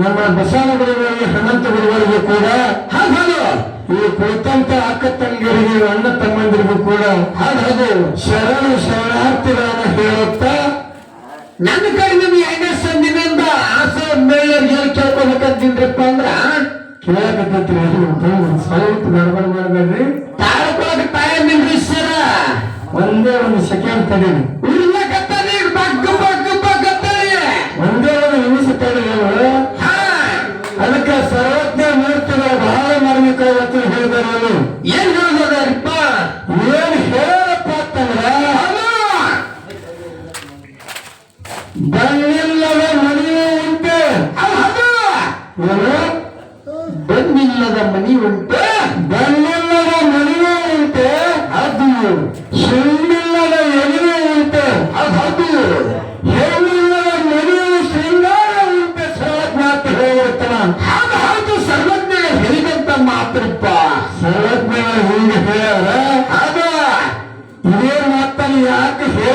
ನಮ್ಮ ಬಸವನ ಗುರುಗಳಿಗೆ ಹನುಮಂತ ಗುರುಗಳಿಗೂ ಕೂಡ ಹಾಗೆ ಈ ಕುಳಿತಂತ ಅಕ್ಕ ತಂಗಿಯರಿಗೆ ಅಣ್ಣ ತಮ್ಮಂದಿರಿಗೂ ಕೂಡ ಹಾಗೆ ಶರಣ ಶರಣಾರ್ಥಿಗಳನ್ನು ಹೇಳುತ್ತಾ, ನನ್ನ ಕಡೆ ನಿಮ್ಗೆ ಎರಡನೇ ಸಂದಿನಿಂದ ಆಸೆ ಮೇಲೆ ಏನು ಕೇಳ್ಕೊಬೇಕಂತೀನ್ರಿಪ್ಪ ಅಂದ್ರ? ಕೇಳಕತ್ತೈತ್ರಿ ಸ್ವಲ್ಪ ಗಡಬಡ ಮಾಡಬೇಡ್ರಿ. ತಾಳ್ಕೊಳಕ್ ಟೈಮ್ ನಿಮ್ರಿ ಸರ. ಒಂದೇ ಒಂದು ಸೆಕೆಂಡ್ ತಡೀರಿ. ಉರ್ಲಕತ್ತಾನೆ ಏನ್ ಹೇಳೋದಪ್ಪ ಏನ್ ಹೇಳಪ್ಪ ಅಂತಂದ್ರ ಬಣ್ಣಿಲ್ಲದ ಮನೆಯೂ ಉಂಟು. ಬಂದಿಲ್ಲದ ಮನಿ ಉಂಟು. ಬಣ್ಣಿಲ್ಲದ ಮನಿ ಉಂಟು. ಅದು ಸುಳ್ಳಿಲ್ಲದ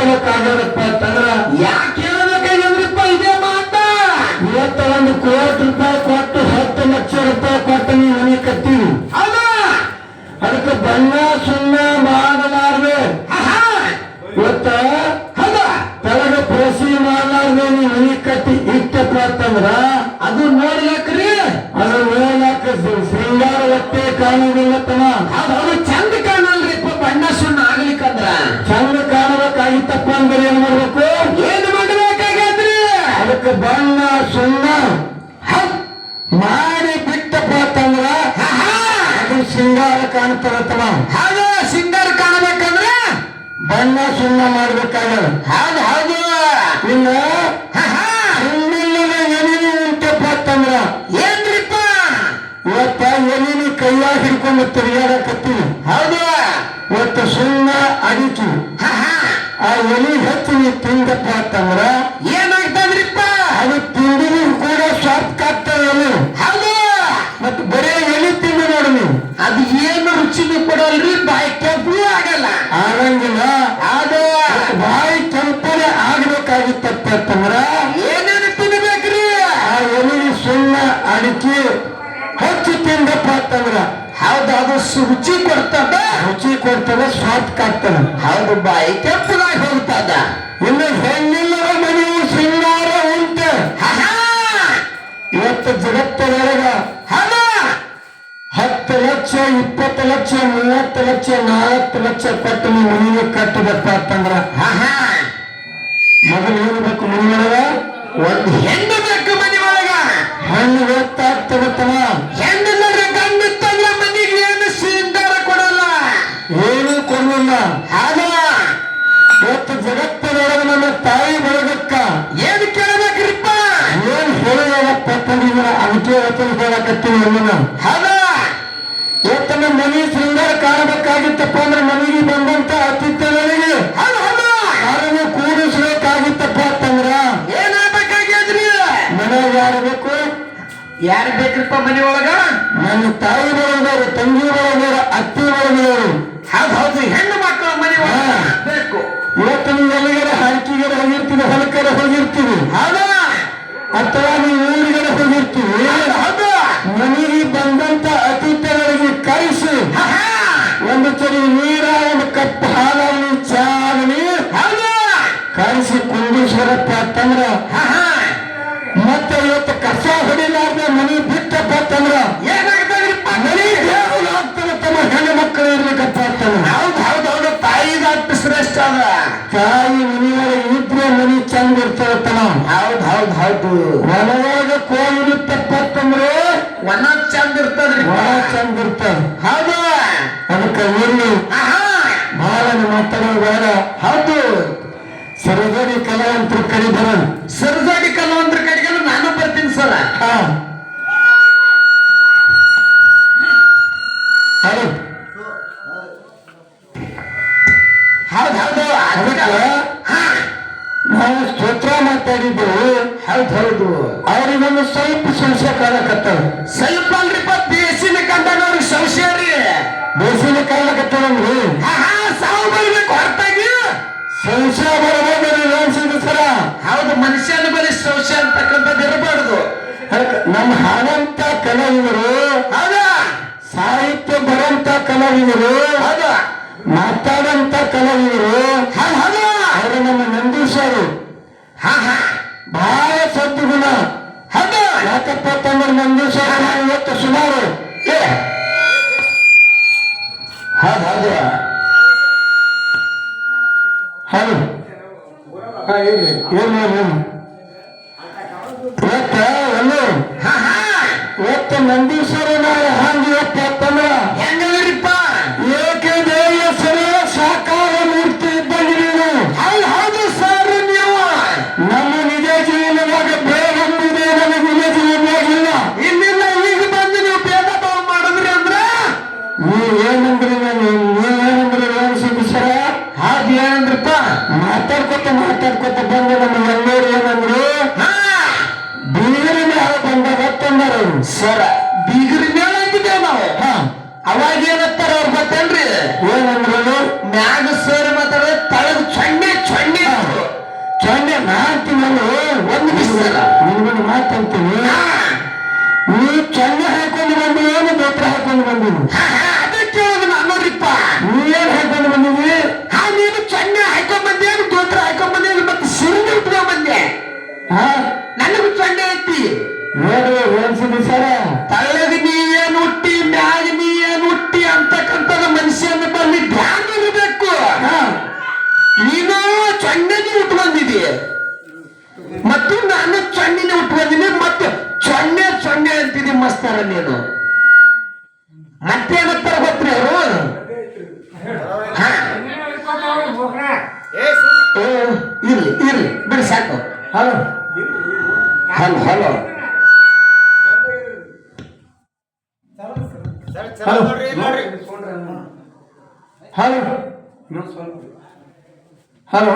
ಯಾಕೆ ಹೇಳ್ಬೇಕಾಗದಪ್ಪ ಅಂತಂದ್ರ ಯಾಕೆ ಹೇಳ್ಬೇಕಾಗ್ಯದ್ರಿಪ್ಪ ಇದೇ ಮಾತ? ಇವತ್ತ ಒಂದು ಕೋಟಿ ರೂಪಾಯಿ ಕೊಟ್ಟು ಹತ್ತು ಲಕ್ಷ ರೂಪಾಯಿ ಕೊಟ್ಟು ನೀವು ಮನೆ ಕತ್ತೀವಿ ಅಲ್ಲ ಅದಕ್ಕೆ ಬಣ್ಣ ಸುಣ್ಣ ಮಾಡಲಾರ್ದೆ. ಇವತ್ತ ತಳಗ ಪೋಸಿ ಮಾಡಲಾರ್ದೆ ನೀವು ಮನೆ ಕಟ್ಟಿ ಇಟ್ಟಪ್ಪ ಅಂತಂದ್ರ. ಅದು ನೋಡ್ಲಾಕ್ರಿ. ಅದು ನೋಡ್ಲಾಕ ಶೃಂಗಾರ ಒತ್ತೆ ಕಾಣುವುದಿಲ್ಲ ತನ ಹೌದು ಹೌದು ಚಂದ ಕಾಣಲ್ರಿಪ್ಪ ಬಣ್ಣ ಸುಣ್ಣ ಆಗ್ಲಿಕ್ಕಂದ್ರ ಚಂದ ಕಾಣಬೇಕಾಗಿತ್ತಪ್ಪ ಅಂದ್ರೆ ಏನ್ ಮಾಡ್ಬೇಕು ಏನ್ ಮಾಡ್ಬೇಕಾಗ್ಯದ್ರಿ ಅದಕ್ಕೆ ಬಣ್ಣ ಸುಣ್ಣ. ಮಾಡಿ ಬಿಟ್ಟಪ್ಪ ಅಂತಂದ್ರ. ಅದು ಸಿಂಗಾರ ಕಾಣ್ತಾರತ್ತವ ಹೌದು ಸಿಂಗರ್ ಕಾಣಬೇಕಂದ್ರ ಬಣ್ಣ ಸುಣ್ಣ ಮಾಡ್ಬೇಕಾಗ ಹೌದು ಹೌದು ಇನ್ನ. ಸುಣ್ಣಿಲ್ಲದ ಎಲಿನಿ ಉಂಟಪ್ಪ ಅಂತಂದ್ರ ಏನ್ರಿಪ್ಪ ಇವತ್ತ ಎಲಿನಿ ಕೈಯಾಗ ಹಿಡ್ಕೊಂಡು ತಿರುಗಾಡಕತ್ತೀವಿ ಹೌದು ಇವತ್ತು ಸುಣ್ಣ ಅಡಿತು. ಆ ಎಲಿ ನೀವು ತಿಂದಪ್ಪ ಅಂತಂದ್ರ ಆಗಂಗಿಲ್ಲ ಅದಕ್ಕೆ ಬಾಯಿ ಕೆಂಪನೆ ಆಗ್ಬೇಕಾಗಿತ್ತಪ್ಪ ಅಂತಂದ್ರ ಏನೇನು ತಿನ್ಬೇಕ್ರಿ? ಆ ಎಲಿ ಸುಣ್ಣ ಅಡಿಕೆ ಹೆಚ್ಚು ತಿಂದಪ್ಪ ಅಂತಂದ್ರ ಹೌದು ಅದು ರುಚಿ ಕೊಡ್ತದ? ರುಚಿ ಕೊಡ್ತದೆ ಸ್ವಾರ್ಥ ಆಗ್ತದೆ. ಹೌದು ಬಾಯಿ ಕೆಂಪನಾಗಿ ಹೋಗ್ತದ. ಇನ್ನು ಹೆಣ್ಣಿಲ್ಲದ ಮನೆಯು ಶೃಂಗಾರ ಉಂಟು. ಇವತ್ತು ಜಗತ್ತಿನೊಳಗ ಹತ್ತು ಲಕ್ಷ ಇಪ್ಪತ್ತು ಲಕ್ಷ ಮೂವತ್ತು ಲಕ್ಷ ನಾಲ್ಕು ಲಕ್ಷ ಕೊಟ್ಟು ನೀವು ಮನೆಗೆ ಕಟ್ಟದಪ್ಪ ಅಂತಂದ್ರ ಆಹಾ. ಮೊದಲು ಏನು ಬೇಕು ಮನೆಯೊಳಗ ಒಂದು ಹೆಣ್ಣು ಬೇಕು ಮನೆ ಒಳಗ ಹಣ್ಣು ಗೊತ್ತಾಗ್ತದೆ ತನ ಹೆಣ್ಣು ನೋಡ್ರಿ ಗಂಡಿತ್ತಂದ್ರ ಮನೆಗೆ ಏನು ಸಿಂಗಾರ ಕೊಡಲ್ಲ ಏನೂ ಕೊಡಲಿಲ್ಲ ಹೌದು ಇವತ್ತು ಜಗತ್ತದೊಳಗ ನಮ್ಮ ತಾಯಿ ಬೆಳಗಕ್ಕ ಏನು ಕೇಳಬೇಕ್ರಿಪ್ಪ ಏನ್ ಹೇಳಿದಪ್ಪ ಅಂತಂದ್ರೆ ಅದಕ್ಕೆ ವಚನ ಹೇಳಕತ್ತೀವಿ ಅಮ್ಮನ ಹೌದು ನಮ್ಮ ಮನೆ ಶೃಂಗಾರ ಕಾಣಬೇಕಾಗಿತ್ತಪ್ಪ ಅಂದ್ರೆ ಮನೆಗೆ ಬಂದಂತ ಅತಿಥಿಗಳಿಗೆ ಯಾರನ್ನು ಕೂಡಿಸ್ಬೇಕಾಗಿತ್ತಪ್ಪ ಅಂತಂದ್ರ ಏನಾಗಬೇಕಾಗ್ಯದ್ರಿ ಮನೆಯಾಗ ಯಾರು ಬೇಕು? ಯಾರು ಬೇಕ್ರಿಪ್ಪ ಮನೆ ಒಳಗ ನನ್ನ ತಾಯಿ ಬರೋದವ್ರು ತಂಗಿ ಬಳಗದವರು ಅತ್ತಿ ಬಳಗದವರು ಹೌದು ಹೌದು. ಹೆಣ್ಣು ಮಕ್ಕಳ ಮನೆ ಒಳಗ ಬೇಕು. ಇವತ್ತು ನೀವು ಎಲ್ಲಿಗಾರ ಹಾಕಿಗೆರೆ ಹೋಗಿರ್ತೀವಿ ಹೊಲಕರ ಹೋಗಿರ್ತೀವಿ ಹೌದು. ಅಥವಾ ನೀವು ಊರಿಗಾರ ಹೋಗಿರ್ತೀವಿ ಮನೆಗೆ ಬಂದಂತ ಆಹಾ. ಒಂದು ಚರಿ ನೀರ ಒಂದು ಕಪ್ ಹಾಲನ್ನು ಚಾಗಣಿ ಹೌದು. ಕರೆಸಿ ಕುಂದೇಶ್ವರಪ್ಪ ಅಂತಂದ್ರ. ಮತ್ತೆ ಇವತ್ತು ಕಸ ಹೊಡಿಲಾರ್ದ ಮನಿ ಬಿಟ್ಟಪ್ಪ ಅಂತಂದ್ರ. ಮನೆ ದೇವರು ತಮ್ಮ ಹೆಣ್ಣು ಮಕ್ಕಳು ಇರ್ಬೇಕಪ್ಪ ಅಂತಂದ್ರ. ಹೌದು ಹೌದು ಹೌದು. ತಾಯಿದ ಶ್ರೇಷ್ಠ ಅದ. ತಾಯಿ ಮನೆಯೊಳಗೆ ಇದ್ರೆ ಮನಿ ಚಂದ ಇರ್ತದೆ ತಮ್ಮ. ಹೌದು ಹೌದು ಹೌದು. ಮನೆಯೊಳಗೆ ಕೋಗಿರುತ್ತಪ್ಪ ಅಂತಂದ್ರೆ ಒಣ ಚಂದ ಇರ್ತದ್ರಿ ಒಣ ಚಂದ ಇರ್ತದೆ. ಹೌದು. ಅದಕ್ಕೆ ಆಹಾ. ಬಹಳ ಮಾತಾಡೋದು ಬೇಡ ಹೌದು ಸರದಾರಿ ಕಲಾವಂತರು ಕರೀತಾರ ಸರಜಾಡಿ ಕಲಾವಂತರ ಕಡೆಗೆ ನಾನು ಬರ್ತೀನಿ ಸರ್. ಹೌದು ಹೌದು ನಾವು ಸ್ತೋತ್ರ ಮಾತಾಡಿದ್ದೆವು ಹೌದು ಹೌದು. ಅವರಿಗೊಂದು ಸ್ವಲ್ಪ ಸಂಶಯ ಕಾಣಕತ್ತವ ಸ್ವಲ್ಪ ಅಲ್ರಿಪ್ಪ ಬೇಸಿನ ಕಂಡ ಅವ್ರಿಗೆ ಸಂಶಯ ರೀ. ಬೇಸಿಗೆ ಕಾಣಕತ್ತವಂದ್ರು ಆಹಾ ಸಾವು ಬರ್ಬೇಕು ಹೊರತಾಗಿ. ಸಂಶಯ ಬರಬಹುದು ಅನ್ಸಿದ ಸರ ಹೌದು ಮನುಷ್ಯನ ಬರೀ ಸಂಶಯ ಅಂತಕ್ಕಂಥದ್ದು ಇರಬಾರ್ದು. ನಮ್ಮ ಹಾಡಂತ ಕಲಾವಿದರು ಹೌದಾ? ಸಾಹಿತ್ಯ ಬರಂತ ಕಲಾವಿದರು ಹೌದ? ಮಾತಾಡಂತ ಕಲಾವಿದರು ಅವರು ನಮ್ಮ ನಂದೀಶರು ಹಾ ಹಾ. ಬಹಳ ಸದ್ಗುಣ. ಗುಣ ಯಾಕಪ್ಪ ಅಂತಂದ್ರೆ ನಂದೀಶರು ನಾವು ಇವತ್ತು ಸುಮಾರು. ಏ ಹೌದ್ ಹೌದು. ಹೇಳಿ ಏನು ಏನು ಇವತ್ತು ನಂದೀಶ್ವರ ನಾಳೆ ಹಂಗ ಇವತ್ತು ನಮ್ಮ ಎಲ್ಲರೂ ಏನಂದ್ರು ಹಾ. ಬೀರಿನ ಬಂದಾಗ ತಂದಾರ ಅವ್ರು. ಸರ ಬೀಗರಿ ಮ್ಯಾಲ ಅಂತಿದ್ದೇವೆ ನಾವು. ಅವಾಗ ಏನಂತಾರ ಅವ್ರು ಗೊತ್ತೇನ್ರಿ? ಏನಂದ್ರು ಮ್ಯಾಗ ಸರ್ ಮಾತಾಡ ತಳಗ್ ಚೊಣ್ಣೆ ಚೊಣ್ಣೆ. ಚಂಡೆ ಮಾಡ್ತೀನಿ ಒಂದು ಬಿಸ್ಸಲ್ಲ. ನಿಮ್ಗೊಂದು ಮಾತಂತೀನಿ. ಹಾ, ನೀ ಚಂಡೆ ಹಾಕೊಂಡು ಬಂದು ಏನು ದೋತ್ರ ಹಾಕೊಂಡು ಬಂದಿನಿ ನನಗೂ ಚಂಡ ಐತಿ. ನೋಡು ಏನ್ಸಿದ್ರಿ ಸರ ತಳ್ಳಗ ನೀ ಏನ್ ಹುಟ್ಟಿ ಮ್ಯಾಗ ನೀ ಏನ್ ಹುಟ್ಟಿ ಅಂತಕ್ಕಂಥದ ಮನುಷ್ಯನ ಬಲ್ಲಿ ಧ್ಯಾನ ಇರಬೇಕು. ಹಾ. ನೀನು ಚೊಣ್ಣೆಗೆ ಉಟ್ಕೊಂಡಿದಿ ಮತ್ತು ನಾನು ಚೊಣ್ಣಿನ ಉಟ್ಕೊಂಡಿನಿ ಮತ್ತೆ ಚೊಣ್ಣೆ ಚೊಣ್ಣೆ ಅಂತಿದಿ ಮಸ್ತಾರ ನೀನು. ಮತ್ತೇನಂತಾರ ಗೊತ್ತ್ರಿ ಅವರು? ಹಾ. ಓ, ಇರ್ಲಿ ಇರ್ಲಿ ಬಿಡಿ ಸಾಕು. Hello. Hello hello. Hello. Hello. Hello.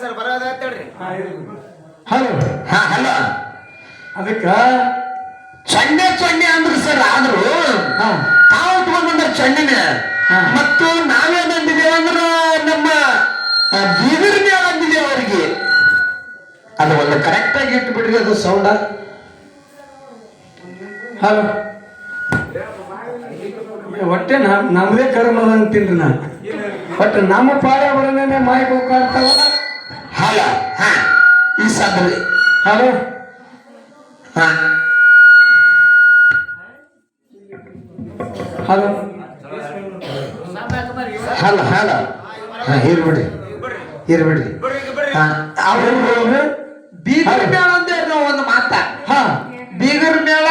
Sir ಬರೋದಾಯ್ತೇಳ್ರಿ hello. ಹಾ ಹಲೋ. ಅದಕ್ಕೆ ಚಂಡೆ ಚಂಡೆ ಅಂದ್ರೆ ಸರ್ ಆದ್ರು ತಾವು ಚೊಣ್ಣಿನ ಹಾ. ಮತ್ತು ನಾವೇನಂದಿದ್ದೇವೆ ಅಂದ್ರೆ ನಮ್ಮ ಬೀದರ್ ಮೇಲೆ ಅಂದಿದ್ದೇವೆ ಅವರಿಗೆ. ಅದು ಒಂದು ಕರೆಕ್ಟ್ ಆಗಿ ಇಟ್ಟು ಬಿಡ್ರಿ ಅದು ಸೌಂಡ ಹಲೋ ಒಟ್ಟೆ ನಮ್- ನಮ್ದೇ ಕರ್ಮ ಅಂತೀನಿ ನಾ ಒಟ್ಟು ನಮ್ಮ ಪಾಡವರನ್ನೇ ಮಾಯ ಮಾಯ್ಕ್ ಹೋಗ್ತಾವ ಹಲ ಹಾ. ಈ ಸಾದ್ರಿ ಹಲೋ ಹಾ. ಹಲೋ ಹಲೋ ಹಲ ಹಾ, ಇರ್ಬಿಡ್ರಿ. ಇರ್ಬಿಡ್ರಿ. ಹಾ. ಅವ್ರು ಬೀದರ್ ಮೇಳ ಅಂದೇ ನಾವು ಒಂದು ಮಾತ. ಹಾ. ಬೀಗರ್ ಮೇಳ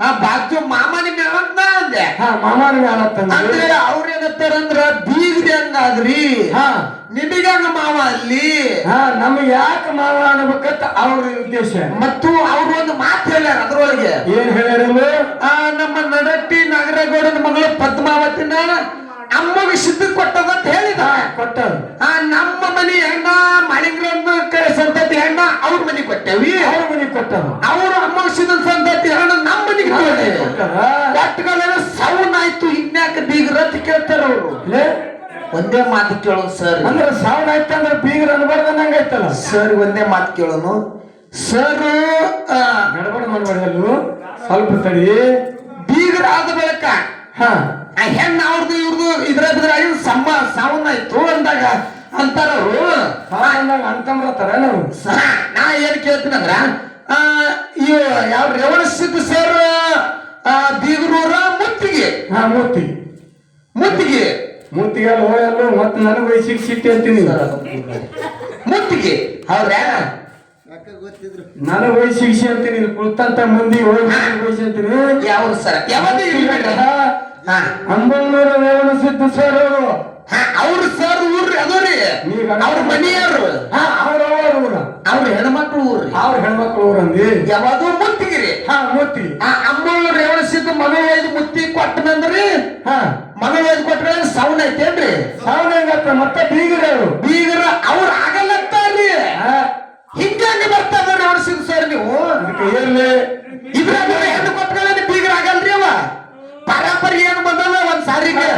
ಆ ಬಾಜು ಮಾಮನಿ ಮೇಳ ಅಂತ ನಾ ಅಂದೆ. ಹಾ ಮಾಮಾನ ಅಂತ ಅಂದ್ರೆ ಅವ್ರ ಏನಂತಾರಂದ್ರ ಬೀಗ್ರಿ ಹಂಗಾದ್ರಿ. ಹಾ. ನಿಮಗಂಗ ಮಾವ ಅಲ್ಲಿ? ಹಾ ನಮ್ಗೆ ಯಾಕೆ ಮಾವ ಅನ್ಬೇಕಂತ ಅವ್ರ ಉದ್ದೇಶ. ಮತ್ತು ಅವ್ರು ಒಂದು ಮಾತು ಹೇಳ್ಯಾರ ಅದ್ರೊಳಗೆ. ಏನ್ ಹೇಳ್ಯಾರ ಆ ನಮ್ಮ ನಡಟ್ಟಿ ನಾಗರಗೌಡನ ಮಗಳು ಪದ್ಮಾವತಿನ ಅಮ್ಮಗೆ ಸಿದ್ಧ ಕೊಟ್ಟದಂತ ಹೇಳಿದ. ಕೊಟ್ಟರು ಅವ್ರ ಸಿದ್ಧ ಸಂತತಿ ಹಣ ನಮ್ಮ ಮನೆಗೆ ಆಯ್ತು ಇನ್ಯಾಕ ಬೀಗರ ಅಂತ ಕೇಳ್ತಾರ ಅವರು. ಒಂದೇ ಮಾತು ಕೇಳೋದು ಸರ್. ಅಂದ್ರೆ ಸೌಂಡ್ ಆಯ್ತಂದ್ರೆ ಬೀಗರ ಅನ್ಬಾರ್ದ ನಂಗೈತಲ್ಲ ಸರ್ ಒಂದೇ ಮಾತು ಕೇಳೋನು ಸರ್ ನಡಬಡ ಮಾಡ್ಬಾರ್ದಲ್ಲು ಸ್ವಲ್ಪ ತಡಿ. ಬೀಗರ ಆದ ಬೆಳಕ ಹಾ. ಹೆಣ್ಣು ಅವ್ರದ್ದು ಇವ್ರದ್ದು ಇದ್ರ ಬಿದ್ರ ಸಂಬ ಸಾವನ್ನಾಯ್ತು ಆಯ್ತು ಅಂದಾಗ ಅಂತಾರ ಅವರು ಸಾವಂದಾಗ ಅನ್ಕೊಂಬರತ್ತಾರ ನಾವು ನಾ ಏನ್ ಕೇಳ್ತೀನಂದ್ರ ಯಾವ ರೇವಣ ಸಿದ್ದು ಸರ್ ಬೀಗರೂರ ಮುತ್ತಿಗೆ. ಹಾ ಮುತ್ತಿಗೆ. ಮುತ್ತಿಗೆ. ಮುತ್ತಿಗೆ ಅಲ್ಲಿ ಹೋಯಲ್ಲ ಮತ್ತೆ ನನಗೆ ವಯಸ್ಸಿಗೆ ಸಿಕ್ ಸಿಟ್ಟಿ ಅಂತೀನಿ. ಮುತ್ತಿಗೆ. ಹೌದ್ರಾ? ನನಗೆ ಹೋಗಿ ಶಿಕ್ಷೆ ಅಂತೀನಿ. ಕುಳಿತಂತ ಮಂದಿ ಹೋಗಿ ಹೋಗಿ ಅಂತೀನಿ. ಯಾವ ಸರ್ ಯಾವಾಗ ಹಾ. ಅಂಬಲ್ನೂರು ರೇವಣ ಸಿದ್ದು ಸರ್ ಅವರು. ಅವ್ರ ಸರ್ ಊರ್ರಿ ಅದೋರಿ ಅವ್ರ ಮನೆಯವ್ರು. ಹಾ ಅವ್ರ ಅವ್ರ ಊರ? ಅವ್ರ ಹೆಣ್ಮಕ್ಳು ಊರ್ರಿ. ಅವ್ರ ಹೆಣ್ಮಕ್ಳು ಊರಂದಿ? ಯಾವಾಗೂ ಮುತ್ತಿಗಿರಿ. ಹಾ ಮುತ್ತಿ. ಆ ಅಮ್ಮಗಳು ರೇವಣಿಸಿದ ಮಗಳು ಒಯ್ದು ಮುತ್ತಿ ಕೊಟ್ಟನಂದ್ರಿ. ಹಾ. ಮಗಳು ಒಯ್ದು ಕೊಟ್ರೆ ಸೌಂಡ್ ಐತೇನ್ರಿ? ಸೌನ್ ಹೆಂಗತ್ತ? ಮತ್ತೆ ಬೀಗರ ಅವರು ಬೀಗರ ಅವ್ರ ಆಗಲ್ಲತ್ತಾರ್ರಿ ಹಿಂಗಾಗಿ ಬರ್ತಾರ ರೇವಣಿಸಿದ ಸರ್ ನೀವು. ಇದ್ರ ಇದ್ರಾಗ ಹೆಣ್ಣು ಕೊಟ್ಕೊಳ್ಳಿ ಬೀಗರ ಆಗಲ್ರಿ ಅವ ಪರಾಪರಿ ಏನು ಬಂದಲ್ಲ ಒಂದ್ ಸಾರಿಗೆ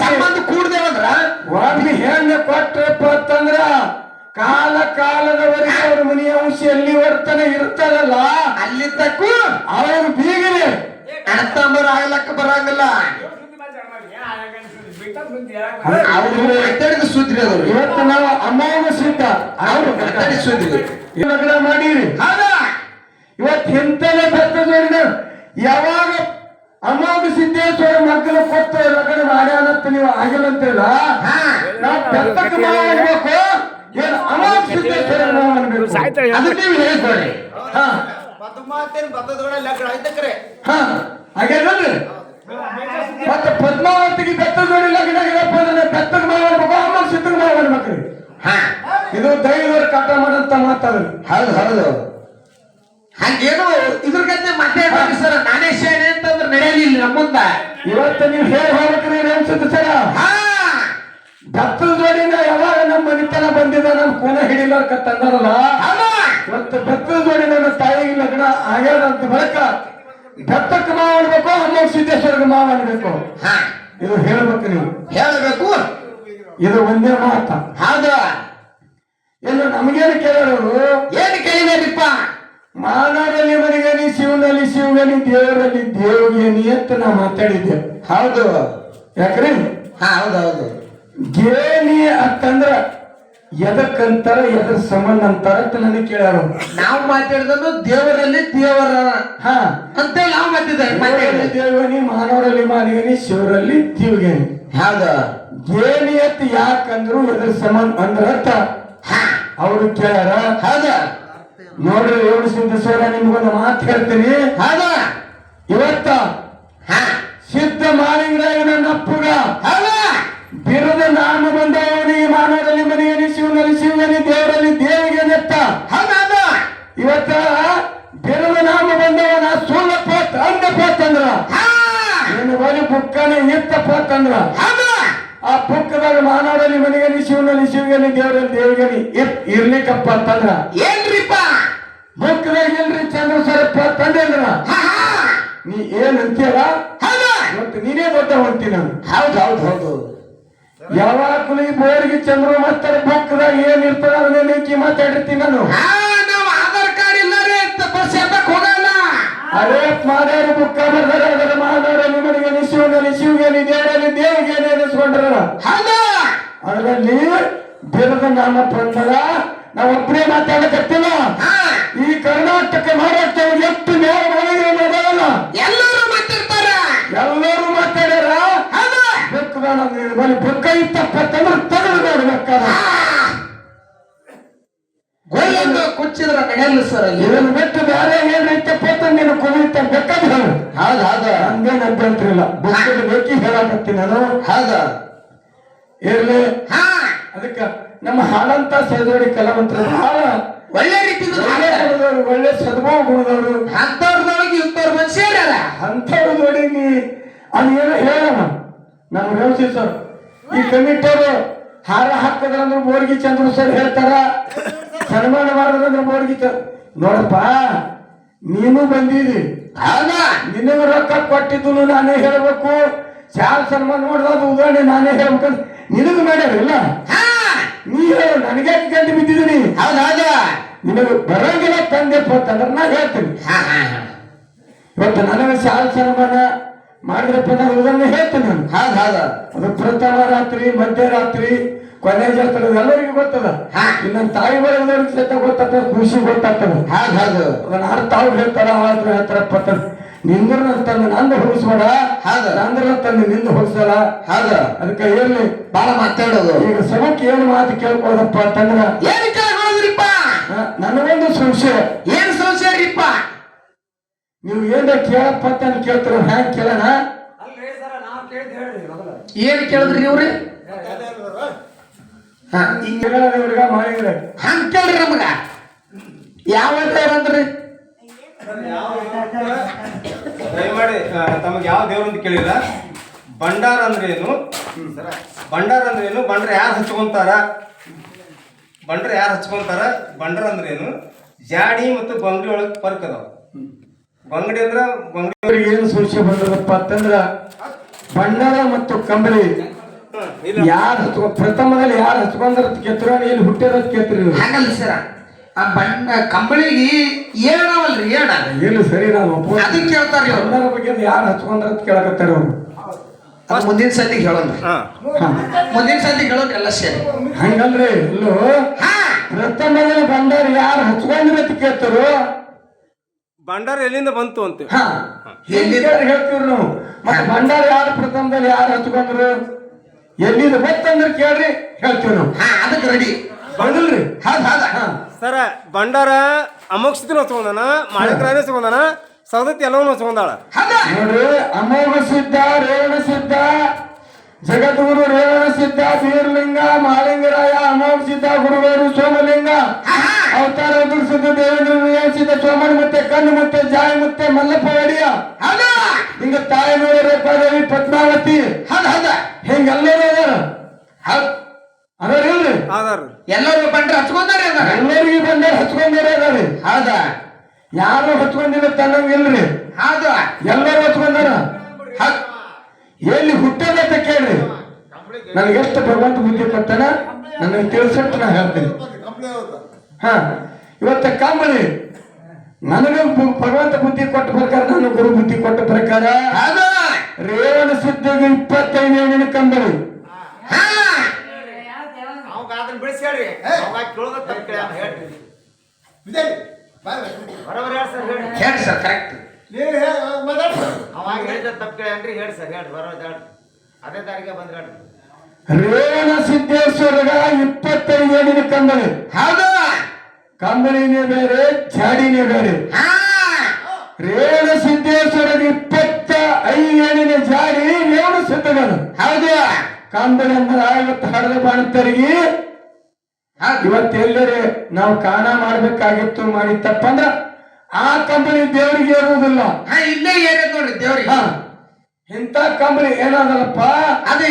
ಸಂಬಂಧ ಕೂಡ್ದೇವಂದ್ರ ಒಬ್ಬ ಹೆಣ್ಣು ಕೊಟ್ಟಪ್ಪ ಅಂತಂದ್ರ ಕಾಲ ಕಾಲದವರೆಗೆ ಅವ್ರ ಮನೆಯ ಅಂಶ ಎಲ್ಲಿ ವರ್ತನೆ ಇರ್ತದಲ್ಲ? ಅಲ್ಲಿ ತಕ್ಕೂ ಅವ್ರ ಬೀಗರೆ ಅಣ್ಣತಮ್ಮರು ಆಗ್ಲಕ್ಕ ಬರಂಗಿಲ್ಲ. ಅವ್ರು ಮಾತಾಡಿದ ಸುದ್ದಿ ಅದ್ರು ಇವತ್ತು ನಾವು ಅಮ್ಮನ ಸುದ್ದ ಅವ್ರು ಮಾತಾಡಿ ಸುದ್ದಿ ಇವಾಗ ಮಾಡೀರಿ. ಹೌದಾ? ಇವತ್ತು ಎಂತೆಲ್ಲ ಬರ್ತದ ಯಾವಾಗ ಅಮೋಘ ಸಿದ್ದೇಶ್ವರ ಮಕ್ಕಳು ಕೊಟ್ಟು ಲಗ್ನ ಮಾಡ್ಯಾನಂತ ನೀವು ಆಗಿಲ್ಲ ಅಂತಿಲ್ಲ ಹಾ. ನಾವು ಬೆತ್ತಕ್ಕೆ ಮಾವ ಅನ್ಬೇಕು ಏನು ಅಮೋಘ ಸಿದ್ದೇಶ್ವರ ಅದನ್ನ ನೀವು ಹೇಳ್ಕೊಡ್ರಿ ಹಾ. ಬದ್ದ ಮಾತೇನು ಬದ್ದದ ಕೂಡ ಲಗ್ನ ಆಯ್ತಕ್ರೆ ಹಾ ಹಾಗೇನಲ್ರಿ ಮತ್ತೆ ಪದ್ಮಾವತಿಗೆ ಬೆತ್ತದ ಜೋಡಿ ಲಗ್ನ ಆಗಿರಪ್ಪ ಅಂದ್ರೆ ಅಮೋಘ ಸಿದ್ಧಕ್ಕೆ ಮಾವ ಅನ್ಬೇಕ್ರಿ ಹಾ. ಇದು ದೈವರ ಕಟ್ಟ ಮಾಡಂತ ಮಾತಾಡ್ರಿ ಹೌದು ಹೌದು. ಹಂಗೇನು ಇದ್ರ ಗಂಟೆ ಮಾತಾಡ್ಬೇಡಿ ಸರ್ ನಾನೇ ಶಾಣೆ ಅಂತಂದ್ರೆ ನಡೆಯಲಿಲ್ಲ ನಮ್ಮ ಮುಂದ. ಇವತ್ತು ನೀವು ಹೇಳಿ ಹೋಗ್ಬೇಕ್ರಿ ಅನ್ಸುತ್ತೆ ಸರ? ಬೆತ್ತದ ಜೋಡಿನ ಯಾವಾಗ ನಮ್ಮ ಮನಿತನ ಬಂದಿದ ನಮ್ಮ ಕೂನ ಹಿಡಿಲಾರ್ಕ ತಂದಾರಲ್ಲ? ಇವತ್ತು ಬೆತ್ತದ ಜೋಡಿ ನನ್ನ ತಾಯಿಗೆ ಲಗ್ನ ಆಗ್ಯಾದ ಅಂತ ಬಳಿಕ ಬೆತ್ತಕ್ಕೆ ಮಾವ ಅನ್ಬೇಕು ಅಮ್ಮೋಗ ಸಿದ್ದೇಶ್ವರ್ಗೆ ಮಾವ ಅನ್ಬೇಕು? ಇದು ಹೇಳ್ಬೇಕು ನೀವು. ಹೇಳಬೇಕು? ಇದು ಒಂದೇ ಮಾತ. ಹೌದು. ಎಲ್ಲ ನಮಗೇನು ಕೇಳೋರು? ಏನು ಮಾನವರಲ್ಲಿ ಮನಿಗನಿ ಶಿವನಲ್ಲಿ ಶಿವಗನಿ ದೇವರಲ್ಲಿ ದೇವಗೇನಿ ಅಂತ ನಾ ಮಾತಾಡಿದ್ದೆ. ಹೌದು. ಯಾಕ್ರಿ? ಹಾ ಹೌದು ಹೌದು. ಗೇನಿ ಅಂತಂದ್ರ ಎದಕ್ಕಂತಾರ ಎದ್ರ ಸಂಬಂಧ ಅಂತಾರ ಅಂತ ನನಗೆ ಕೇಳ್ಯಾರ. ನಾವು ಮಾತಾಡಿದ್ರು ದೇವರಲ್ಲಿ ದೇವರ ಹ. ಅಂತ ನಾವು ಮಾತಾಡಿದ್ದೇವೆ ದೇವನಿ ಮಾನವರಲ್ಲಿ ಮಾನಗನಿ ಶಿವರಲ್ಲಿ ದೇವಗೇನಿ ಹೌದ. ಗೇನಿ ಅಂತ ಯಾಕಂದ್ರು ಎದ್ರ ಸಂಬಂಧ ಅಂದ್ರ ಅಂತ ಅವರು ಅವ್ರು ಕೇಳ್ಯಾರ. ಹೌದು. ನೋಡ್ರಿ ಏಳು ಸಿದ್ದೇಶ್ವರ ನಿಮ್ಗೊಂದು ಮಾತು ಹೇಳ್ತೀನಿ. ಹೌದು. ಇವತ್ತ ಸಿದ್ಧ ಮಾಲಿಂಗರಾಯ ನನ್ನ ಅಪ್ಪುಗ. ಹೌದು. ಬಿರದ ನಾಮ ಈ ಮಾನವರಲ್ಲಿ ಮನೆಯಲ್ಲಿ ಶಿವನಲ್ಲಿ ಶಿವನಲ್ಲಿ ದೇವರಲ್ಲಿ ದೇವಿಗೆ ನೆತ್ತ. ಹೌದು ಇವತ್ತ ಬಿರದ ನಾಮ ಬಂದವನ ಸುಳ್ಳ ಪೋತ್ ಅಂದ ಪೋತ್ ಅಂದ್ರ. ಹಾ. ಏನು ಬುಕ್ಕನ ಇತ್ತ ಪೋತ್ ಅಂದ್ರ. ಆ ಬುಕ್ಕದಾಗ ಮಾನವರಲ್ಲಿ ಮನೆಯಲ್ಲಿ ಶಿವನಲ್ಲಿ ಶಿವಗನಿ ದೇವರಲ್ಲಿ ದೇವ್ಗರಿ ಎತ್ ಇರ್ಲಿಕ್ಕಪ್ಪ ಅಂತಂದ್ರ. ಏನ್ರಿಪ್ಪ ಬುಕ್ಕದಾಗ ಇಲ್ರಿ ಚಂದ್ರ ಸರಪ್ಪ ಹಾ ನೀ ಏನ್ ಅಂತೀಯಲ್ಲ? ಮತ್ತೆ ನೀನೇ ದೊಡ್ಡ ಹೊಂತಿ ನಾನು. ಹೌದು ಹೌದು ಹೌದು. ಯಾವಾಗಲೂ ಈ ಬೋರ್ಗೆ ಚಂದ್ರ ಮಾಸ್ತರ ಬುಕ್ದಾಗ ಏನ್ ಇರ್ತದ ಅದನ್ನೇ ಮಾತಾಡಿರ್ತೀನಿ ನಾನು. ನಾವು ಆಧಾರ್ ಕಾರ್ಡ್ ಇಲ್ಲ ರೀ ಬಸ್ ಎತ್ತಕ್ ಹೋಗಲ್ಲ. ಅದೇ ಮಾದಾರ ಬುಕ್ಕ ಬರ್ದಾರ ಅದರ ಮಾದಾರ ನಿಮಗೆ ನಿಶಿವನಲ್ಲಿ ಶಿವಗೇನಿ ದೇವರಲ್ಲಿ ದೇವಿಗೆ ನೆನೆಸ್ಕೊಂಡ್ರ ಹೌದು. ಅದರಲ್ಲಿ ಬಿರದ ನಾಮ ನಾವು ಒಬ್ಬರೇ ಮಾತಾಡಕತ್ತಿಲ್ಲ. ಈ ಕರ್ನಾಟಕ ಮಹಾರಾಷ್ಟ್ರ ಎಷ್ಟು ನೇರ ಮಾಡೋಲ್ಲ ಎಲ್ಲರೂ ಮಾತಾಡ್ತಾರ. ಎಲ್ಲರೂ ಮಾತಾಡ್ಯಾರ? ಬೆಕ್ಕು ಬರೀ ಬುಕ್ಕ ಇತ್ತಪ್ಪ ಅಂತಂದ್ರೆ ತೆಗೆದು ನೋಡ್ಬೇಕಾದ ಗೊಲ್ಲೊಂದು ಕುಚ್ಚಿದ್ರ ನಡೆಯಲ್ಲ ಸರ್ ಇದನ್ನು ಬಿಟ್ಟು ಬೇರೆ ಏನೈತಪ್ಪ ಅಂತ ನೀನು ಕುಣಿತ ಬೇಕಾದ್ರೆ ಹೇಳು. ಹೌದು ಹೌದು. ಹಂಗೇನ್ ಅಭ್ಯಂತರ ಇಲ್ಲ. ಬುಕ್ಕದ ಬೇಕಿ ಹೇಳಕತ್ತೀನಿ ನಾನು. ಹೌದು. ಇರ್ಲಿ. ಹಾ. ಅದಕ್ಕೆ ನಮ್ಮ ಹಾಲಂತ ಸೇದೋಡಿ ಕಲಾವಂತರು ಬಹಳ ಒಳ್ಳೆ ರೀತಿಯಿಂದ ಒಳ್ಳೆ ಸದ್ಭಾವ ಗುಣದವರು ಅಂತವ್ರದೊಳಗೆ ಇಂಥವ್ರ ಮನುಷ್ಯರ ಅಂಥವ್ರು ನೋಡಿ ನೀ ಅದು ಏನೋ ಹೇಳೋಣ? ನಾನು ಹೇಳ್ತೀವಿ ಸರ್. ಈ ಕಮಿಟರು ಹಾರ ಹಾಕಿದ್ರಂದ್ರೆ ಮೋರ್ಗಿ ಚಂದ್ರ ಸರ್ ಹೇಳ್ತಾರ. ಸನ್ಮಾನ ಮಾಡಿದ್ರಂದ್ರೆ ಮೋರ್ಗಿ ಚಂದ್ರ ನೋಡಪ್ಪ ನೀನು ಬಂದಿದಿ ಹೌದಾ? ನಿನಗೆ ರೊಕ್ಕ ಕೊಟ್ಟಿದ್ದು ನಾನೇ ಹೇಳ್ಬೇಕು. ಯಾರು ಸನ್ಮಾನ ಮಾಡಿದ ಉದಾಹರಣೆ ನಾನೇ ಹೇಳ್ಬೇಕಂತ ನಿನಗೂ ಮಾಡ್ಯಾರಿಲ್ಲ ಹಾ ನೀ ಹೇಳು ನನಗೆ ಗಂಟು ಬಿದ್ದಿದ್ದೀನಿ ಹೌದು ಹೌದು. ನಿನಗೆ ಬರಂಗಿಲ್ಲ ತಂದೆಪ್ಪ ಅಂತಂದ್ರೆ ನಾ ಹೇಳ್ತೀನಿ. ಇವತ್ತು ನನಗೆ ಸಾಲ ಸನ್ಮಾನ ಮಾಡಿದ್ರಪ್ಪ ನಾನು ಉದಾಹರಣೆ ಹೇಳ್ತೀನಿ ನಾನು. ಹೌದು ಹೌದು. ಅದು ಪ್ರಥಮ ರಾತ್ರಿ ಮಧ್ಯರಾತ್ರಿ ಕೊನೆ ಜಾತ್ರೆ ಎಲ್ಲರಿಗೂ ಗೊತ್ತದ. ಹಾ. ನನ್ನ ತಾಯಿ ಬಳಗದವ್ರಿಗೆ ಸಹಿತ ಗೊತ್ತಾಗ್ತದೆ ಖುಷಿ ಗೊತ್ತಾಗ್ತದೆ. ಹೌದು ಹೌದು. ನಾನು ಅರ್ಥ ಅವ್ರು ಹೇಳ್ತಾರ ಅವ್ರ ಹೇಳ್ತಾರಪ್ಪ ಅಂತ ನಿಂದ್ರ ತಂದು ನಂದು ಹೊಲಿಸ್ಬೇಡ. ಹೌದು. ನಂದ್ರನ ತಂದು ನಿಂದು ಹೊಲಿಸಲ್ಲ ಹೌದ. ಅದಕ್ಕೆ ಇರ್ಲಿ ಬಾಳ ಮಾತಾಡೋದು. ಈಗ ಸಭಕ್ಕೆ ಏನು ಮಾತು ಕೇಳ್ಕೊಳ್ಳೋದಪ್ಪ ಅಂತಂದ್ರ ಏನು ಕೇಳ್ಕೊಳ್ಳೋದ್ರಿಪ್ಪ? ಹ, ನನಗೊಂದು ಸಂಶಯ. ಏನ್ ಸಂಶಯರಿಪ್ಪ ನೀವು ಏನ ಕೇಳಪ್ಪ ಅಂತ ಕೇಳ್ತಾರ ಹ್ಯಾಂಗ ಕೇಳೋಣ? ಏನ್ ಕೇಳಿದ್ರಿ ಇವ್ರಿ? ಹಾ. ಈಗ ಕೇಳೋದವ್ರಿಗ ಮಾಡಿದ್ರೆ ಹಂಗ ಕೇಳ್ರಿ ನಮಗ. ಯಾವ ಅಂದ್ರಿ? ದಯಮಾಡಿ ತಮಗೆ ಯಾವ ದೇವ್ರ ಅಂತ ಕೇಳಿಲ್ಲ. ಭಂಡಾರ ಅಂದ್ರೆ ಏನು? ಭಂಡಾರ ಅಂದ್ರೆ ಏನು? ಬಂಡ್ರ ಯಾರು ಹಚ್ಕೊಂತಾರ? ಬಂಡ್ರ ಯಾರು ಹಚ್ಕೊಂತಾರ? ಬಂಡ್ರ ಅಂದ್ರೆ ಏನು? ಜಾಡಿ ಮತ್ತು ಬಂಗಡಿ ಒಳಗೆ ಫರ್ಕ್ ಅದಾವ. ಬಂಗಡಿ ಅಂದ್ರ ಬಂಗಡಿ ಏನು ಸಮಸ್ಯೆ ಬಂದದಪ್ಪ ಅಂತಂದ್ರ ಬಂಡಾರ ಮತ್ತು ಕಂಬಳಿ. ಇಲ್ಲ. ಯಾರು ಹಚ್ಕೊ ಪ್ರಥಮದಲ್ಲಿ ಯಾರು ಹಚ್ಕೊಂಡ್ರ ಕೆತ್ತರ ಏನು ಹುಟ್ಟಿರೋದ್ ಕೇತ್ರಿ. ಹಂಗಲ್ಲ ಸರ. ಆ ಬಣ್ಣ ಕಂಬಳಿಗೆ ಏನಾವಲ್ರಿ ಏನ ಏನು ಸರಿ ನಾನು ಅದಕ್ಕೆ ಕೇಳ್ತಾರೆ ಅವ್ರು. ಎಲ್ಲರ ಬಗ್ಗೆ ಯಾರು ಹಚ್ಕೊಂಡ್ರ ಅಂತ ಕೇಳಕತ್ತಾರ ಅವರು. ಅದು ಮುಂದಿನ ಸಂದಿಗೆ ಹೇಳೋಣ. ಮುಂದಿನ ಸಂದಿಗೆ ಹೇಳೋಣ ಎಲ್ಲ ಸೇರಿ. ಹಂಗಲ್ರಿ ಇಲ್ಲೂ ಹಾ. ಪ್ರಥಮದಲ್ಲಿ ಬಂದವ್ರು ಯಾರು ಹಚ್ಕೊಂಡ್ರ ಅಂತ ಕೇಳ್ತಾರೋ. ಭಂಡಾರ ಎಲ್ಲಿಂದ ಬಂತು ಅಂತ. ಹಾ. ಎಲ್ಲಿಂದ? ಹೇಳ್ತೀವ್ರಿ ನಾವು? ಮತ್ತೆ ಭಂಡಾರ ಯಾರು ಪ್ರಥಮದಲ್ಲಿ ಯಾರು ಹಚ್ಕೊಂಡ್ರು? ಎಲ್ಲಿಂದ ಬಂತಂದ್ರೆ ಕೇಳ್ರಿ ಹೇಳ್ತೀವಿ ನಾವು ಹಾ ಅದಕ್ಕೆ ರೆಡಿ ಹೌದಿಲ್ರಿ ಹೌದು ಸರ ಬಂಡಾರ ಅಮೋಕ್ಷಿತನ ಹಚ್ಕೊಂಡಾನ ಮಾಳಿಕರಾಯನ ಹಚ್ಕೊಂಡಾನ ಸವದತ್ತಿ ಎಲ್ಲವನ್ನೂ ಹಚ್ಕೊಂಡಾಳ ಹೌದಾ. ನೋಡ್ರಿ ಅಮೋಘ ಸಿದ್ಧ ರೇವಣ ಸಿದ್ಧ ಜಗದ್ಗುರು ರೇವಣ ಸಿದ್ಧ ಬೀರಲಿಂಗ ಮಹಾಲಿಂಗರಾಯ ಅಮೋಘ ಸಿದ್ಧ ಗುರುವೇರು ಸೋಮಲಿಂಗ ಅವತಾರ ಸಿದ್ಧ ದೇವೇಂದ್ರ ಸಿದ್ಧ ಸೋಮನ ಮತ್ತೆ ಕಣ್ಣು ಮತ್ತೆ ಜಾಯ ಮತ್ತೆ ಮಲ್ಲಪ್ಪ ಅಡಿಯ ಹೌದಾ. ಹಿಂಗ ತಾಯಿ ನೋಡಿ ರೇಪಾದೇವಿ ಪದ್ಮಾವತಿ. ಹೌದು ಹೌದಾ. ಹಿಂಗೆಲ್ಲರೂ ಅದಾರ ಹೌದು. ಅದಾರ ಇಲ್ರಿ ಆಧಾರ ಎಲ್ಲರೂ ಬಂದ್ರೆ ಹಚ್ಕೊಂಡಾರೆ ಅದಾರ. ಎಲ್ಲರಿಗೂ ಬಂದ ಹಚ್ಕೊಂಡಾರ ಅದಾರಿ. ಹೌದಾ? ಯಾರು ಹಚ್ಕೊಂಡಿಲ್ಲ ತನ್ನಂಗಿಲ್ರಿ ಹೌದು. ಎಲ್ಲರೂ ಹಚ್ಕೊಂಡಾರ. ಎಲ್ಲಿ ಹುಟ್ಟದಂತ ಕೇಳ್ರಿ. ನನಗೆ ಎಷ್ಟು ಭಗವಂತ ಬುದ್ಧಿ ಕೊಟ್ಟಾನ? ನನಗೆ ತಿಳಿಸಿಟ್ಟು ನಾ ಹೇಳ್ತೀನಿ. ಹಾ ಇವತ್ತ ಕಂಬಳಿ. ನನಗೆ ಭಗವಂತ ಬುದ್ಧಿ ಕೊಟ್ಟ ಪ್ರಕಾರ ನಾನು ಗುರು ಬುದ್ಧಿ ಕೊಟ್ಟ ಪ್ರಕಾರ ರೇವಣ ಸಿದ್ಧಿಗೆ ಇಪ್ಪತ್ತೈದು ಏನಿನ ಕಂಬಳಿ. ಹಾ. ಅದನ್ನ ಬಿಡಿಸಿ ಹೇಳ್ರಿ. ಅವಾಗ ಕೇಳೋದ ಬರೋಬರಿ ಹೇಳಿ ಸರ್ ಹೇಳಿ ಸರ್ ಕರೆಕ್ಟ್ ಅವಾಗ ಹೇಳಿದ ತಪ್ಪು ಕೇಳಿ ಹೇಳಿ ಸರ್ ಹೇಳಿ ಬರೋದು ಹೇಳಿ ಅದೇ ದಾರಿಗೆ ಬಂದ್ರೆ ಹೇಳಿ ರೇಣ ಸಿದ್ದೇಶ್ವರಗ ಇಪ್ಪತ್ತೈದು ಏಳಿನ ಕಂಬಳಿ. ಹೌದು? ಕಂಬಳಿನೇ ಬೇರೆ ಜಾಡಿನೇ ಬೇರೆ. ಹಾ. ರೇವಣ ಸಿದ್ದೇಶ್ವರದ ಇಪ್ಪತ್ತ ಐದು ಜಾಡಿ ರೇಣು ಸಿದ್ಧಗಳು ಹೌದು. ಕಂಬಳಿ ಅಂದ್ರೆ ಇವತ್ತು ಹಡದ ಬಾಣತರಿಗೆ ಹೌದು ಇವತ್ತು ಎಲ್ಲರೇ ನಾವು ಕಾಣ ಮಾಡ್ಬೇಕಾಗಿತ್ತು ಮಾಡಿ ತಪ್ಪಂದ್ರ ಆ ಕಂಬಳಿ ದೇವರಿಗೆ ಇರುವುದಿಲ್ಲ ಹಾ ಇಲ್ಲೇ ಏನೇ ನೋಡ್ರಿ ದೇವ್ರಿಗೆ. ಹಾ. ಇಂಥ ಕಂಬಳಿ ಏನಾದಲ್ಲಪ್ಪ? ಅದೇ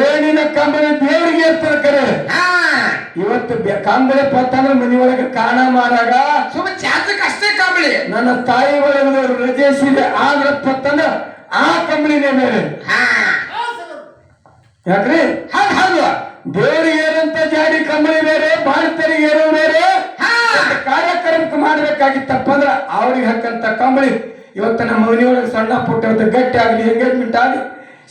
ಏನಿನ ಕಂಬಳಿ ದೇವರಿಗೆ ಏರ್ತಾರೆ ಕರೆ? ಹಾ. ಇವತ್ತು ಕಂಬಳಿ ಪತ್ತಂದ್ರೆ ಒಳಗೆ ಕಾಣ ಮಾಡಾಗ ಸುಮ್ಮ ಚಾಚಕ್ ಅಷ್ಟೇ ಕಂಬಳಿ. ನನ್ನ ತಾಯಿ ಒಳಗೆ ರಜೆ ಸೀರೆ ಆದ್ರ ಪತ್ತಂದ್ರ ಆ ಕಂಬಳಿನೇ ಬೇರೆ ಹಾ. ಯಾಕ್ರಿ? ಹೌದು ಹೌದು. ದೇವರಿಗೆ ಏನಂತ ಜಾಡಿ ಕಂಬಳಿ ಬೇರೆ ಭಾರತರಿಗೆ ಏನೋ ಬೇರೆ. ಕಾರ್ಯಕ್ರಮಕ್ಕೆ ಮಾಡ್ಬೇಕಾಗಿತ್ತಪ್ಪ ಅಂದ್ರೆ ಅವ್ರಿಗೆ ಹಾಕಂತ ಕಂಬಳಿ ಇವತ್ತು ನಮ್ಮ ಮನೆಯೊಳಗೆ ಸಣ್ಣ ಪುಟ್ಟ ಗಟ್ಟಿ ಆಗಲಿ ಎಂಗೇಜ್ಮೆಂಟ್ ಆಗಲಿ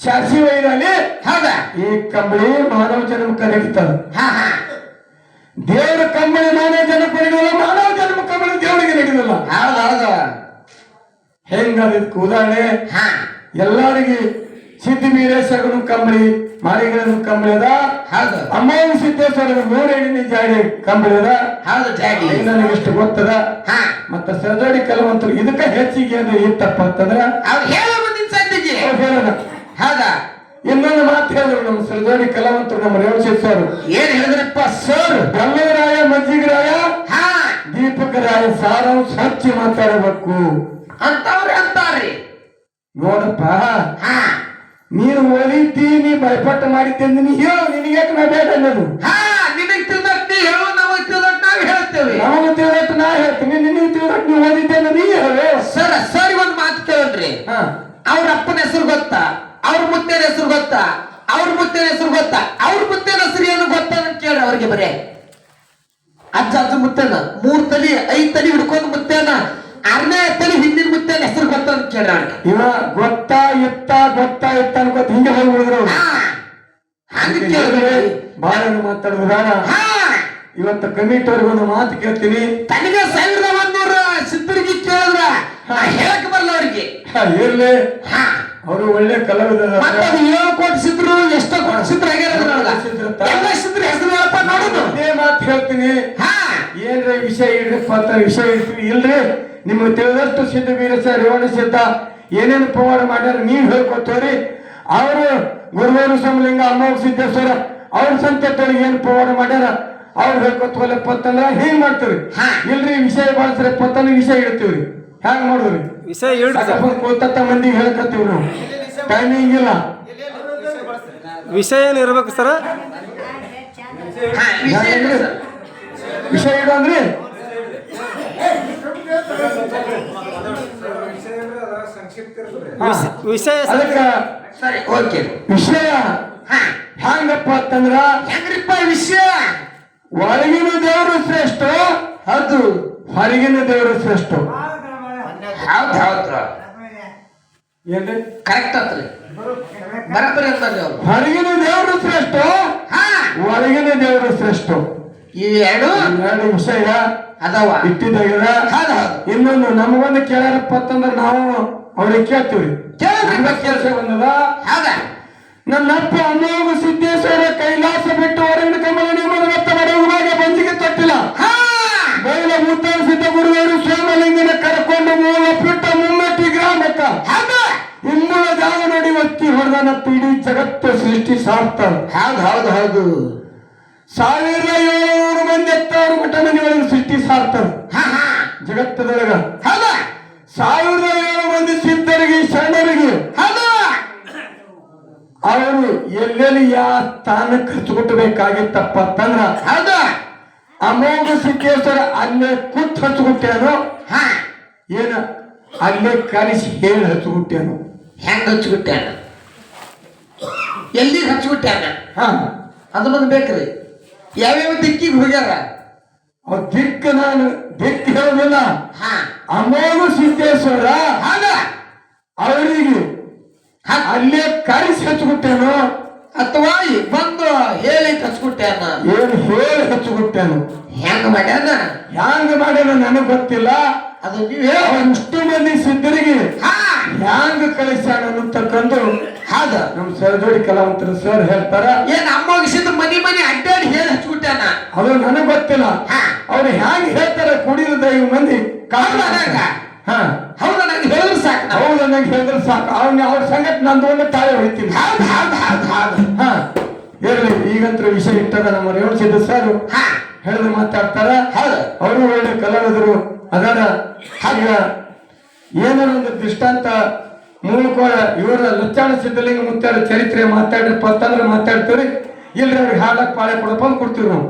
ಶಾಸಿ ವೈರಲ್ಲಿ ಹೌದಾ? ಈ ಕಂಬಳಿ ಮಾನವ ಜನ್ಮ ಹಾ ದೇವರ ಕಂಬಳಿ ಮಾನವ ಜನ್ಮ ನಡೆಯೋಲ್ಲ ಮಾನವ ಜನ್ಮ ಕಂಬಳಿ ದೇವರಿಗೆ ನೆಗಿದಲ್ಲ ಹಾ ಹೌದು. ಉದಾಹರಣೆ ಎಲ್ಲರಿಗೆ ಸಿದ್ಧಿ ವೀರೇಶ್ವರನು ಕಂಬಳಿ ಮಾರಿಗಳನ್ನು ಕಂಬಳಿದ ಹೌದು. ಅಮ್ಮನ ಸಿದ್ದೇಶ್ವರ ನೂರೆಣ್ಣಿನ ಜಾಡಿ ಕಂಬಳಿ ಅದ ಹೌದು ಜಾಗಿ ನನಗೆ ಇಷ್ಟು ಗೊತ್ತದ? ಹಾ. ಮತ್ತ ಸಜೋಡಿ ಕೆಲವಂತರು ಇದಕ್ಕ ಹೆಚ್ಚಿಗೆ ಅಂದ್ರೆ ಇತ್ತಪ್ಪ ಅಂತಂದ್ರ? ಅವ್ರು ಹೇಳೋ ಮುಂದಿನ ಸಂದಿಗೆ. ಹೇಳೋಣ ಹೌದಾ. ಇನ್ನೊಂದು ಮಾತು ಹೇಳಿದ್ರು ನಮ್ಮ ಸಜೋಡಿ ಕಲಾವಂತರು ನಮ್ಮ ರೇವಶೇಷ್ ಸರ್. ಏನ್ ಹೇಳಿದ್ರಪ್ಪ ಸರ್? ಬ್ರಹ್ಮರಾಯ ಮಜ್ಜಿಗರಾಯ ಹಾ. ದೀಪಕರಾಯ ಸಾರಾಂಶ ಹಚ್ಚಿ ಮಾತಾಡಬೇಕು. ಅಂತವ್ರೆ ಅಂತಾರ್ರಿ. ನೋಡಪ್ಪ. ಹಾ. ನೀನು ಒಲಿತಿ ನೀ ಭಯಪಟ್ಟು ಮಾಡಿ ನೀ ಹೇಳು ನಿನಗೆ ನಾ ಬೇಡ ಅನ್ನೋದು? ಹಾ ನಿನಗ್ ತಿಳಿದಟ್ ನೀ ಹೇಳು ನಮಗ್ ತಿಳಿದಟ್ ನಾವ್ ಹೇಳ್ತೇವೆ. ನಮಗೆ ತಿಳಿದಟ್ಟು ನಾ ಹೇಳ್ತೀನಿ ನಿನಗೆ ತಿಳಿದಟ್ಟು ನೀವು ಓದಿದ್ದೆ ನೀ ಹೇಳು. ಸರ್ ಸರಿ ಒಂದ್ ಮಾತು ಕೇಳ್ರಿ. ಅವ್ರ ಅಪ್ಪನ ಹೆಸರು ಗೊತ್ತಾ? ಅವ್ರ ಮುತ್ತೇನ ಹೆಸರು ಗೊತ್ತಾ? ಅವ್ರ ಮುತ್ತೇನ ಹೆಸರು ಗೊತ್ತಾ? ಅವ್ರ ಮುತ್ತೇನ ಹೆಸರು ಏನು ಗೊತ್ತಾ ಅಂತ ಕೇಳಿ ಅವ್ರಿಗೆ ಬರೇ. ಅಜ್ಜ ಅಜ್ಜ ಮುತ್ತೇನ ಮೂರ್ ತಲಿ ಐದ್ ತಲಿ ಹಿಡ್ಕೊಂಡು ಮುತ್ತೇನ. ಆರನೇ ತಲಿ ಹಿಂದಿನ ಮುತ್ತೇನ ಹೆಸರು ಗೊತ್ತ ಅಂತ ಕೇಳ ಇವ ಗೊತ್ತಾ ಇತ್ತ ಗೊತ್ತಾ ಇತ್ತ ಅನ್ಕೋತ ಹಿಂಗೆ ಹೋಗಿ ಹಂಗ ಕೇಳ್ರಿ ಬಹಳ ಹಾ. ಇವತ್ತು ಕಮಿಟಿ ಅವ್ರಿಗೆ ಒಂದು ಮಾತು ಕೇಳ್ತೀನಿ. ತನಗೆ ಸಾವಿರದ ಒಂದೂರ ಸಿದ್ಧರಿಗೆ ಕೇಳಿದ್ರ. ಹೇಳಕ್ ಬರಲ್ಲ ಅವ್ರಿಗೆ. ಇರ್ಲಿ. ಅವರು ಒಳ್ಳೆ ಕಲಾವಿದ ಮತ್ತೆ ಏಳು ಕೋಟಿ ಸಿದ್ರು ಎಷ್ಟೋ ಕೋಟಿ ಸಿದ್ರು ಹೆಸರು ಹೇಳಪ್ಪ ನೋಡುದು. ಅದೇ ಮಾತು ಹೇಳ್ತೀನಿ. ಹಾ. ಏನ್ರ ವಿಷಯ ಅಂತ ವಿಷಯ ಇಡ್ತೀವಿ ಇಲ್ರಿ. ನಿಮಗೆ ತಿಳಿದಷ್ಟು ಸಿದ್ಧ ವೀರಸ ರೇವಣ ಸಿದ್ಧ. ಏನೇನು ಪವಾಡ ಮಾಡ್ಯಾರ ನೀವು ಹೇಳ್ಕೊತೇವ್ರಿ. ಅವರು ಗುರುವೇರು ಸಮಲಿಂಗ ಅಮ್ಮ ಸಿದ್ದೇಶ್ವರ ಅವ್ರ ಸಂತತೊಳಗೆ ಏನು ಪವಾಡ ಮಾಡ್ಯಾರ ಅವ್ರು ಹೇಳ್ಕೊತವಲ್ಲಪ್ಪ ಅಂತಂದ್ರ ಹಿಂಗ್ ಮಾಡ್ತೀವಿ. ಇಲ್ರಿ ವಿಷಯ ಬಳಸ್ರಪ್ಪ ಅಂತಂದ್ರೆ ವಿಷಯ ಇಡ್ತೀವ್ರಿ. ಹ್ಯಾಂಗ ಮಾಡುದ್ರಿ? ವಿಷಯ ಸರ್. ಕೂತತ್ತ ಮಂದಿಗೆ ಹೇಳ್ಕತ್ತೀವಿ ನಾವು. ಟೈಮಿಂಗ್ ಇಲ್ಲ. ವಿಷಯ ಏನು ಇರ್ಬೇಕು ಸರ್? ವಿಷಯ ಏನು ಹ್ಯಾಂಗಂದ್ರಿ? ಸರ್? ವಿಷಯ ಸರಿ. ಓಕೆ. ವಿಷಯ? ಹಂಗಪ್ಪ ಅಂತಂದ್ರ? ಹೆಂಗ್ರಿಪ್ಪ ವಿಷಯ? ಒಳಗಿನ ದೇವರು ಶ್ರೇಷ್ಠ ಅದು ಹೊರಗಿನ ದೇವರು ಶ್ರೇಷ್ಠ. ಹೌದು ಹೌದ್ರ ಏನ್ರಿ ಕರೆಕ್ಟ್ ಆತ್ರಿ. ಬರಬರಿ ಅವ್ರು. ಹೊರಗಿನ ದೇವರು ಶ್ರೇಷ್ಠ ಹಾ. ಒಳಗಿನ ದೇವರು ಶ್ರೇಷ್ಠ. ಈ ಎರಡು ಎರಡು ವಿಷಯ ಅದಾವ. ಇಟ್ಟಿದ್ದಾಗ ಇನ್ನೊಂದು ನಮಗೊಂದು ಕೇಳಾರಪ್ಪ ಅಂತಂದ್ರೆ ನಾವು ಅವ್ರಿಗೆ ಕೇಳ್ತೀವಿ ಕೆಲಸ ಬಂದದ? ನನ್ನ ಅಪ್ಪ ಅಮೋಘ ಸಿದ್ದೇಶ್ವರ ಕೈಲಾಸ ಬಿಟ್ಟು ಹೊರಗಿನ ಕಮಲ ನಿಯಮದ ಮತ್ತೆ ಮಾಡುವಾಗ ಬಂಜಿಗೆ ತಟ್ಟಿಲ್ಲ. ಹಾ! ಮುತ್ತಾನ ಸಿದ್ಧ ಗುರುವರು ಸೋಮಲಿಂಗನ ಕರ್ಕೊಂಡು ಮೂಲ ಪುಟ್ಟ ಮುಮ್ಮಟ್ಟಿ ಗ್ರಾಮಕ್ಕ. ಇನ್ನೂ ಜಾಗ ನೋಡಿ ಒತ್ತಿ ಹೊಡೆದನಪ್ಪ ಇಡೀ ಜಗತ್ತು ಸೃಷ್ಟಿ ಸಾರ್ತಾರ ಹೌದು ಹೌದು ಹೌದು. ಸಾವಿರದ ಏಳುನೂರು ಮಂದಿ ಎತ್ತಾರು ಮಠ ಮನೆಯೊಳಗೆ ಸೃಷ್ಟಿ ಸಾರ್ತಾರ ಹಾ. ಜಗತ್ತದೊಳಗ. ಹೌದ. ಸಾವಿರದ ಅವರು ಎಲ್ಲೆಲ್ಲಿ ಯಾ ಸ್ಥಾನಕ್ಕೆ ಹಚ್ಕೊಟ್ಬೇಕಾಗಿತ್ತಪ್ಪ ಅಂತಂದ್ರ ಅದ ಅಮೋಘ ಸಿದ್ದೇಶ್ವರ ಅಲ್ಲೇ ಕುತ್ ಹಚ್ಕೊಟ್ಟೇನು ಹಾ. ಏನ? ಅಲ್ಲೇ ಕಲಿಸಿ ಹೇಳಿ ಹಚ್ಕೊಟ್ಟೇನು ಹೆಂಗ್ ಹಚ್ಬಿಟ್ಟಾನ ಎಲ್ಲಿ ಹಚ್ಬಿಟ್ಟಾನ ಹಾ. ಅದನ್ನೊಂದು ಬೇಕ್ರಿ. ಯಾವ್ಯಾವ ದಿಕ್ಕಿಗೆ ಹೋಗ್ಯಾರ? ಅವ್ ದಿಕ್ಕ ನಾನು ದಿಕ್ಕ ಹೇಳುದಿಲ್ಲ. ಹಾ. ಅಮೋಘ ಸಿದ್ದೇಶ್ವರ ಅವರಿಗೆ ಅಲ್ಲೇ ಕರೆಸಿ ಹಚ್ಚಿಬಿಟ್ಟೇನು ಅಥವಾ ಬಂದು ಹೇಳಿ ಹಚ್ಚಿಬಿಟ್ಟೇನ ಏನು ಹೇಳಿ ಹಚ್ಚಿಬಿಟ್ಟೇನು ಹೆಂಗ ಮಾಡ್ಯಾನ? ಹೆಂಗ ಮಾಡ್ಯಾನ ನನಗ್ ಗೊತ್ತಿಲ್ಲ. ಅದು ನೀವು ಅಷ್ಟು ಮಂದಿ ಸಿದ್ಧರಿಗೆ ಹ್ಯಾಂಗ ಕಳಿಸ್ಯಾನ ಅನ್ನತಕ್ಕಂದು ಹಾದ. ನಮ್ ಸರ್ಜೋಡಿ ಕಲಾವಂತರ ಸರ್ ಹೇಳ್ತಾರ ಏನ್ ಅಮ್ಮ ಅಮ್ಮಗಿಸಿದ ಮನಿ ಮನಿ ಅಡ್ಡಾಡಿ ಹೇಳಿ ಹಚ್ಬಿಟ್ಟಾನ ಅದು ನನಗ್ ಗೊತ್ತಿಲ್ಲ. ಅವ್ರು ಹ್ಯಾಂಗ ಹೇಳ್ತಾರ ಕುಡಿದ ದೈವ ಮಂದಿ? ಕಾರಣ? ಹಾ. ಹೌದ ಹೇಳಿದ್ರೆ ಸಾಕು ಹೌದು ನಂಗೆ ಹೇಳಿದ್ರೆ ಸಾಕು. ಅವ್ನ ಅವ್ರ ಸಂಗತಿ ನಂದು ಒಂದು ತಾಳೆ ಹೊಡಿತೀನಿ. ಹೌದು ಹೌದು ಹೌದು ಹೌದು. ಹಾ ಇರ್ಲಿ. ಈಗಂತ್ರ ವಿಷಯ ಇಟ್ಟದ ನಮ್ಮ ರೇವಣ ಸಿದ್ಧ ಸರ್. ಹೇಳಿದ್ರೆ ಮಾತಾಡ್ತಾರ. ಹೌದು. ಅವರು ಒಳ್ಳೆ ಕಲಾವಿದರು. ಅದಾರ. ಹಾಗ ಏನಾರ ಒಂದು ದೃಷ್ಟಾಂತ ಮೂಲಕ ಇವರ ಲಚ್ಚಾಣ ಸಿದ್ಧಲಿಂಗ ಮುತ್ತಾರ ಚರಿತ್ರೆ ಮಾತಾಡ್ರಪ್ಪ ಅಂತಂದ್ರೆ ಮಾತಾಡ್ತೀವಿ ಇಲ್ರಿ ಅವ್ರಿಗೆ ಹಾಡಕ್ ಪಾಳೆ ಕೊಡಪ್ಪ ಅಂತ ಕೊಡ್ತೀವಿ ನಾವು.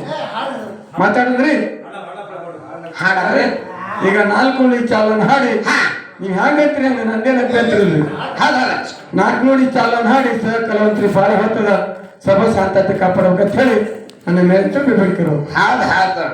ಮಾತಾಡಿದ್ರಿ? ಹಾಡಾದ್ರೆ ಈಗ ನಾಲ್ಕು ಚಾಲನ ಹಾಡಿ. ನೀವ್ ಹ್ಯಾಂಗೈತ್ರಿ ಐತ್ರಿ ನಂದೇನ ಅಭ್ಯಂತರ ಇಲ್ರಿ ನಾಲ್ಕು ನೋಡಿ ಚಾಲನ್ ಹಾಡಿ ಸರ್ ಕಲಾವಂತರಿ ಬಾಳ ಹೊತ್ತದ. ಸಭಾ ಶಾಂತತೆ ಕಾಪಾಡ್ಬೇಕಂತ ಹೇಳಿ ನನ್ನ ಮೇಲೆ ಬೇಡಿಕೆರು ಹೌದು ಹೌದು